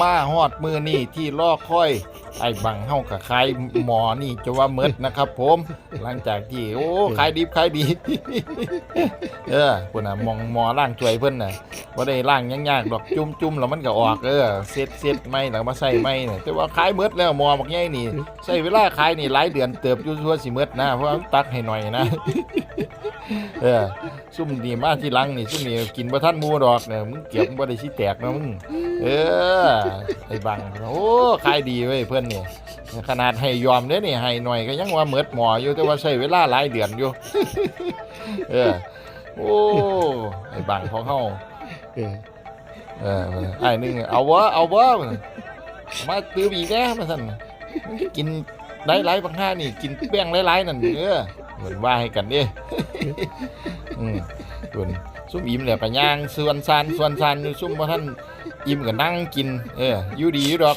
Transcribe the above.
มาฮอดมือนี่ที่ลอกค่อย ไอ้บังเฮากับขายหมอนี่จะว่าเมดนะครับ ผม หลังจากที่โอ้ขายดีขายดี เออคนน่ะมองหมอล่างช่วยเพิ่นน่ะ บ่าได้ล่างยากๆดอกจุ่มๆแล้วมันก็ออกเออเซ็ตเซ็ตไม่แล้วมาใส่ไม่เนี่ยแต่ว่าขายเมดแล้วมอบักใหญ่นี่ใช้เวลาขายนี่หลายเดือนเติบอยู่ทั่วสิเมดนะเพราะตักให้หน่อยนะเออซุ่มดีมาที่ลังนี่ซุ่มนี่กินบ่ทันมูดอกเนี่ยมึงเก็บบ่ได้สิแตกนะมึงเออไอ้บังโอ้ขายดีเว้ยเพิ่อนนี่ขนาดให้ยอมเด้นี่ให้หน่อยก็ยังว่าเมิดหมออยู่แต่ว่าใช้เวลาหลายเดือนอยู่เออโอ้ไอ้บังของเฮา เออเออไอ้นึงเอาวะเอาวะมาตื้ออีกแน่มาสั่นมึงกินได้หลายบางห้านี่ กินแป้งหลายๆนั่นเออเหมือนว่าให้กันเด้ อืมส่วนซุ่มอิ่มแล้วก็ย่างส่วนซานส่วนซานอยู่ซุ่มบ่ท่านอิ่มก็นั่งกิน เอออยู่ดีอยู่ดอก